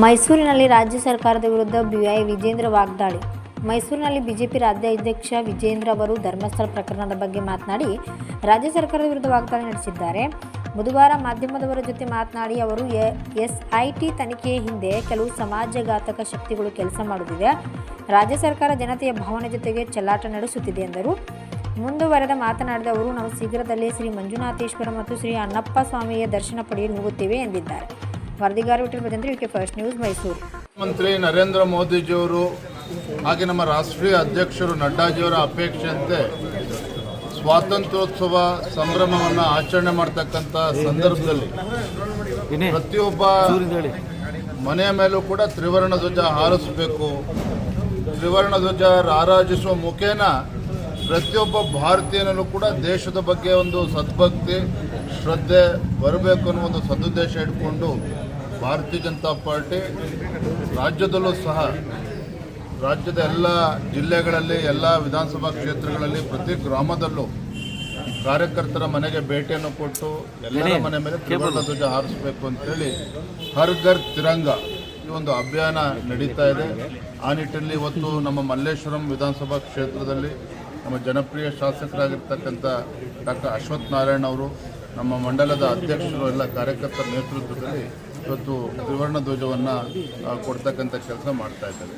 ಮೈಸೂರಿನಲ್ಲಿ ರಾಜ್ಯ ಸರ್ಕಾರದ ವಿರುದ್ಧ ಬಿಐ ವಿಜೇಂದ್ರ ವಾಗ್ದಾಳಿ. ಮೈಸೂರಿನಲ್ಲಿ ಬಿಜೆಪಿ ರಾಜ್ಯಾಧ್ಯಕ್ಷ ವಿಜೇಂದ್ರ ಅವರು ಧರ್ಮಸ್ಥಳ ಪ್ರಕರಣದ ಬಗ್ಗೆ ಮಾತನಾಡಿ, ರಾಜ್ಯ ಸರ್ಕಾರದ ವಿರುದ್ಧ ವಾಗ್ದಾಳಿ ನಡೆಸಿದ್ದಾರೆ. ಬುಧವಾರ ಮಾಧ್ಯಮದವರ ಜೊತೆ ಮಾತನಾಡಿ, ಅವರು ಎಸ್ಐಟಿ ತನಿಖೆಯ ಹಿಂದೆ ಕೆಲವು ಸಮಾಜಘಾತಕ ಶಕ್ತಿಗಳು ಕೆಲಸ ಮಾಡುತ್ತಿವೆ. ರಾಜ್ಯ ಸರ್ಕಾರ ಜನತೆಯ ಭಾವನೆ ಜೊತೆಗೆ ಚೆಲ್ಲಾಟ ನಡೆಸುತ್ತಿದೆ ಎಂದರು. ಮುಂದುವರೆದ ಮಾತನಾಡಿದ ಅವರು, ನಾವು ಶೀಘ್ರದಲ್ಲೇ ಶ್ರೀ ಮಂಜುನಾಥೇಶ್ವರ ಮತ್ತು ಶ್ರೀ ಅಣ್ಣಪ್ಪ ಸ್ವಾಮಿಯ ದರ್ಶನ ಪಡೆಯಲು ಹೋಗುತ್ತೇವೆ ಎಂದಿದ್ದಾರೆ. ವರದಿಗಾರ ಫಸ್ಟ್ ನ್ಯೂಸ್ ಮೈಸೂರು. ಮುಖ್ಯಮಂತ್ರಿ ನರೇಂದ್ರ ಮೋದಿಜಿಯವರು ಹಾಗೆ ನಮ್ಮ ರಾಷ್ಟ್ರೀಯ ಅಧ್ಯಕ್ಷರು ನಡ್ಡಾಜಿಯವರ ಅಪೇಕ್ಷೆಯಂತೆ ಸ್ವಾತಂತ್ರ್ಯೋತ್ಸವ ಸಂಭ್ರಮವನ್ನು ಆಚರಣೆ ಮಾಡ್ತಕ್ಕಂಥ ಸಂದರ್ಭದಲ್ಲಿ ಪ್ರತಿಯೊಬ್ಬ ಮನೆಯ ಮೇಲೂ ಕೂಡ ತ್ರಿವರ್ಣ ಧ್ವಜ ಹಾರಿಸಬೇಕು. ತ್ರಿವರ್ಣ ಧ್ವಜ ರಾರಾಜಿಸುವ ಮುಖೇನ ಪ್ರತಿಯೊಬ್ಬ ಭಾರತೀಯನಲ್ಲೂ ಕೂಡ ದೇಶದ ಬಗ್ಗೆ ಒಂದು ಸದ್ಭಕ್ತಿ ಶ್ರದ್ಧೆ ಬರಬೇಕು ಅನ್ನೋ ಒಂದು ಸದುದ್ದೇಶ ಇಟ್ಕೊಂಡು ಭಾರತೀಯ ಜನತಾ ಪಾರ್ಟಿ ರಾಜ್ಯದಲ್ಲೂ ಸಹ ರಾಜ್ಯದ ಎಲ್ಲ ಜಿಲ್ಲೆಗಳಲ್ಲಿ ಎಲ್ಲ ವಿಧಾನಸಭಾ ಕ್ಷೇತ್ರಗಳಲ್ಲಿ ಪ್ರತಿ ಗ್ರಾಮದಲ್ಲೂ ಕಾರ್ಯಕರ್ತರ ಮನೆಗೆ ಭೇಟಿಯನ್ನು ಕೊಟ್ಟು ಎಲ್ಲರ ಮನೆ ಮೇಲೆ ತ್ರಿವರ್ಣ ಧ್ವಜ ಹಾರಿಸಬೇಕು ಅಂತೇಳಿ ಹರ್ ಘರ್ ತಿರಂಗ ಈ ಒಂದು ಅಭಿಯಾನ ನಡೀತಾ ಇದೆ. ಆ ನಿಟ್ಟಿನಲ್ಲಿ ಇವತ್ತು ನಮ್ಮ ಮಲ್ಲೇಶ್ವರಂ ವಿಧಾನಸಭಾ ಕ್ಷೇತ್ರದಲ್ಲಿ ನಮ್ಮ ಜನಪ್ರಿಯ ಶಾಸಕರಾಗಿರ್ತಕ್ಕಂಥ ಡಾಕ್ಟರ್ ಅಶ್ವಥ್ ನಾರಾಯಣ್ ಅವರು, ನಮ್ಮ ಮಂಡಲದ ಅಧ್ಯಕ್ಷರು ಎಲ್ಲ ಕಾರ್ಯಕರ್ತರ ನೇತೃತ್ವದಲ್ಲಿ ಇವತ್ತು ತ್ರಿವರ್ಣ ಧ್ವಜವನ್ನು ಕೊಡ್ತಕ್ಕಂಥ ಕೆಲಸ ಮಾಡ್ತಾ ಇದ್ದಾರೆ.